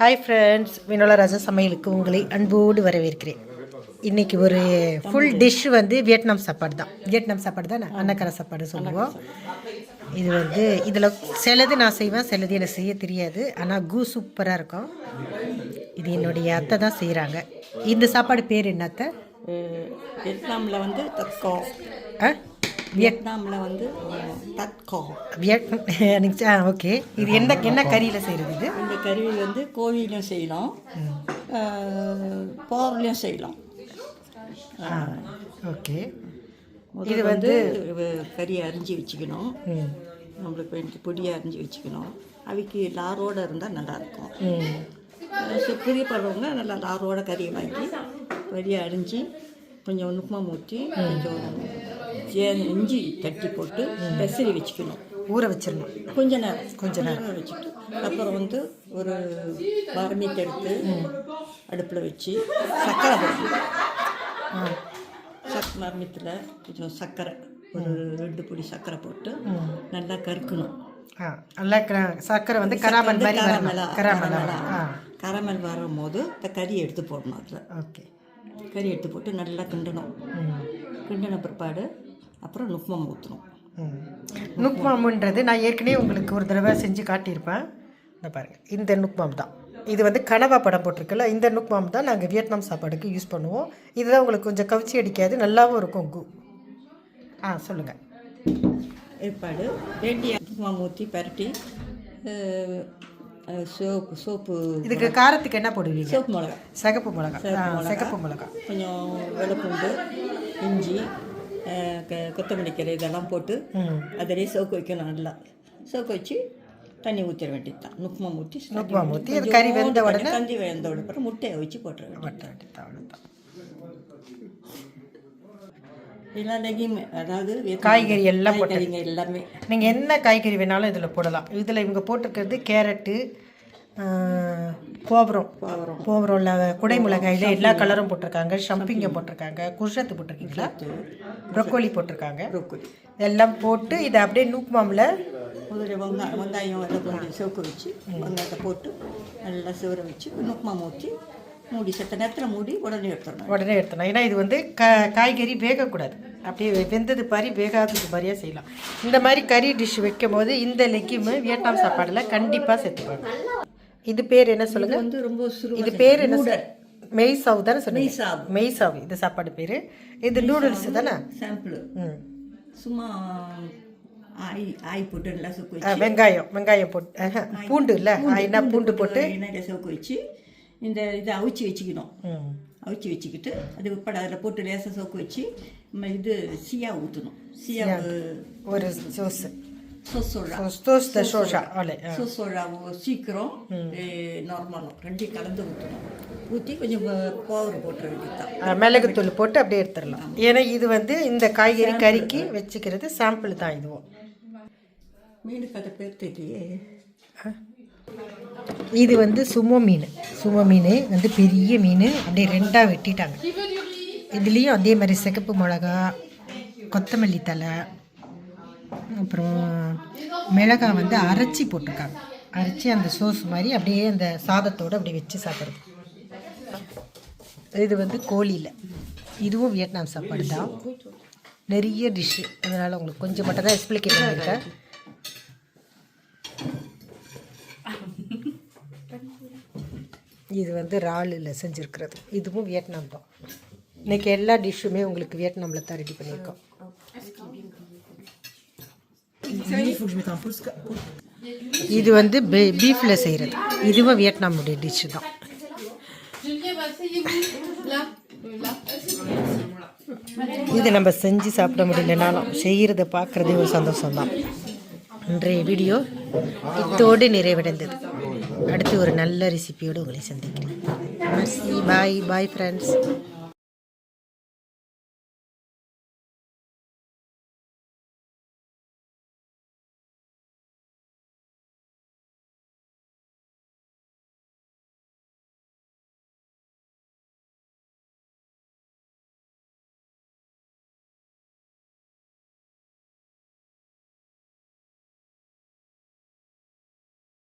Hi friends Vinola ராஜா சமையலுக்கு உங்களை அன்போடு வரவேற்கிறேன். இன்னைக்கு ஒரு ஃபுல் டிஷ் வந்து வியட்நாம் சாப்பாடு தான். வியட்நாம் சாப்பாடு தான் அன்னக்கரை சாப்பாடு சொல்லுவோம். இது வந்து இதில் சிலது நான் செய்வேன் சிலது எனக்கு செய்ய தெரியாது. ஆனால் கூ சூப்பராக இருக்கும். இது என்னுடைய அத்தை தான் செய்கிறாங்க இந்த சாப்பாடு பேர் என்ன அத்தை அஹ் வியட்நாமில் வந்து தத்கோ ஆ? வியட்நாமில் வந்து தத்கோ வியட் எனக்கு ஆ ஓகே. இது என்ன என்ன கறியில் செய்கிறது இது? இந்த கறி வந்து கோழிலையும் செய்யலாம். போர்லையும் செய்யலாம். ஓகே. இது வந்து வ- கறி அரிஞ்சு வச்சுக்கணும். நம்மளுக்கு வேண்டிய பொடியாக அரிஞ்சு வச்சுக்கணும். அவைக்கு லாரோட இருந்தால் நல்லாயிருக்கும். பிரியப்படுறவங்க நல்லா லாரோட கறியை வாங்கி கறியை அரிஞ்சு கொஞ்சம் நுட்பமாக ஊற்றி கொஞ்சம் ஜே- இஞ்சி தட்டி போட்டு பெசரி வச்சுக்கணும். ஊற வச்சிடணும் கொஞ்ச நேரம். கொஞ்ச நேரம். வச்சுட்டு அப்புறம் வந்து ஒரு மரமீட் எடுத்து அடுப்பில் வச்சு சர்க்கரை போடணும். சக் மரமீத்தில் கொஞ்சம் சர்க்கரை ஒரு ரெண்டு பொடி சர்க்கரை போட்டு நல்லா கறுக்கணும் ஆ. நல்லா சர்க்கரை வந்து கராமல் கரமலா. கராமல். வரும்போது இந்த கறியை எடுத்து போடணும் அதில். ஓகே. கறி எடுத்து போட்டு நல்லா கிண்டணும். கிண்டின பிற்பாடு அப்புறம் நுட்பம் ஊற்றணும் ம். நுக்மாமுன்றது நான் ஏற்கனவே உங்களுக்கு ஒரு தடவை செஞ்சு காட்டியிருப்பேன். இந்த பாருங்கள் இந்த நுக்மாம் தான். இது வந்து கனவா படம் போட்டிருக்குல்ல இந்த நுக்மாம் தான் நாங்கள் வியட்நாம் சாப்பாடுக்கு யூஸ் பண்ணுவோம். இதுதான் உங்களுக்கு கொஞ்சம் கவிச்சி அடிக்காது நல்லாவும் இருக்கும் கு. ஆ சொல்லுங்கள் ஏற்பாடு வேண்டிய நுட்பம் ஊற்றி பரட்டி சோப்பு சோப்பு இதுக்கு காரத்துக்கு என்ன போடுவீங்க? சோப்பு மிளகா. சிகப்பு மிளகா. ஆ சிகப்பு மிளகா. கொஞ்சம் வெள்ளைப்பூண்டு இஞ்சி கொத்தமல்லி கீரை இதெல்லாம் போட்டு அதிலே சோக்கு வைக்கணும் நல்லா. சோக்கு வச்சு தண்ணி ஊற்றிட வேண்டியது தான் நுட்பம் ஊற்றி நுக்மாம் ஊற்றி கறி வெந்த உடனே கஞ்சி வெந்த உடனே முட்டையை வச்சு போட்டுற வேண்டியது வட்ட வேண்டியது அவ்வளோதான் எல்லா லெகியும் அதாவது காய்கறி எல்லாம் போட்டு காய்கறிங்க எல்லாமே. நீங்கள் என்ன காய்கறி வேணாலும் இதில் போடலாம். இதில் இவங்க போட்டிருக்கிறது கேரட்டு கோபுரம். கோபுரம். இல்லை குடைமிளகாயில் எல்லா கலரும் போட்டிருக்காங்க. ஷம்பிங்கம் போட்டிருக்காங்க. குஷத்து போட்டிருக்கீங்களா? ப்ரொக்கோலி போட்டிருக்காங்க. எல்லாம் போட்டு இதை அப்படியே நூக்மாமில் முதல்ல வெங்காயம் வெங்காயம் எல்லாம் கொஞ்சம் சோக்கு வச்சு வெங்காயத்தை போட்டு நல்லா சிவர வச்சு நுட்பம் ஊற்றி மூடி செத்த நேரத்தில் மூடி உடனே எடுத்துடணும். உடனே எடுத்தணும் ஏன்னா இது வந்து க காய்கறி வேகக்கூடாது. அப்படியே வெந்தது மாதிரி வேகாதது மாதிரியே செய்யலாம். இந்த மாதிரி கறி டிஷ் வைக்கும் போது இந்த லெக்கிமு வியட்நாம் சாப்பாடில் கண்டிப்பாக சேர்த்துப்பாங்க. இது பேர் என்ன சொல்லுங்கள் வந்து ரொம்ப இது பேர் என்ன மெய் சாவு தானே சொன்னீங்க. மெய் சாவு இது சாப்பாடு பேர். இது நூடுல்ஸ் தானே? சாம்பிள். சும்மா ஆய் ஆய் போட்டு நல்லா சோக்கு வெங்காயம். வெங்காயம் போட்டு பூண்டு. இல்லை? என்ன பூண்டு போட்டு எண்ணெயில் சோக்கு வச்சு இந்த இதை அவிச்சு வச்சுக்கணும். அவிச்சு வச்சுக்கிட்டு அது உட்பட அதில் போட்டு லேசாக சோக்கு வச்சு நம்ம இது சியா ஊற்றணும். சியா ஒரு சோஸ் சொசோழா தோஸ் த சோஷா அவளே ஆ. சொசோழாவோ சீக்கிரம் நார்மலும் ரெண்டையும் கலந்து ஊற்றணும் ஊற்றி கொஞ்சம் பவுடர் போட்டுற வேண்டியதுதான் ஆ, மிளகுத்தூள் போட்டு அப்படியே எடுத்துடலாம் ஏன்னா இது வந்து இந்த காய்கறி கறிக்கு வச்சுக்கிறது சாம்பிள் தான் இதுவும் மீனுக்கு அதை பேர் தெரியலையே இது வந்து சுமோ மீன் சுமோ மீன் வந்து பெரிய மீன் அப்படியே ரெண்டாக வெட்டிட்டாங்க. இதுலேயும் அதே மாதிரி சிகப்பு மிளகா கொத்தமல்லி தழை அப்புறம் மிளகாய் வந்து அரைச்சி போட்டிருக்காங்க. அரைச்சி அந்த சோஸ் மாதிரி அப்படியே அந்த சாதத்தோடு அப்படியே வச்சு சாப்பிட்றது. இது வந்து கோழியில். இதுவும் வியட்நாம் சாப்பாடு தான். நிறைய டிஷ்ஷு அதனால் உங்களுக்கு கொஞ்சம் மட்டும் தான் எக்ஸ்பிளிகேட் பண்ணியிருக்கேன். இது வந்து இறாலில் செஞ்சுருக்கிறது. இதுவும் வியட்நாம் தான். இன்றைக்கி எல்லா டிஷ்ஷுமே உங்களுக்கு வியட்நாமில் தான் ரெடி பண்ணியிருக்கோம். இது வந்து பீஃபில் செய்கிறது இதுவும் வியட்நாமுடைய டிஷ்ஷு தான். இது நம்ம செஞ்சு சாப்பிட முடியலனாலும் செய்கிறத பார்க்குறதே ஒரு சந்தோஷம் தான் இன்றைய வீடியோ இத்தோடு நிறைவடைந்தது. அடுத்து ஒரு நல்ல ரெசிபியோடு உங்களை சந்திக்கிறேன். பாய் பாய் ஃப்ரெண்ட்ஸ்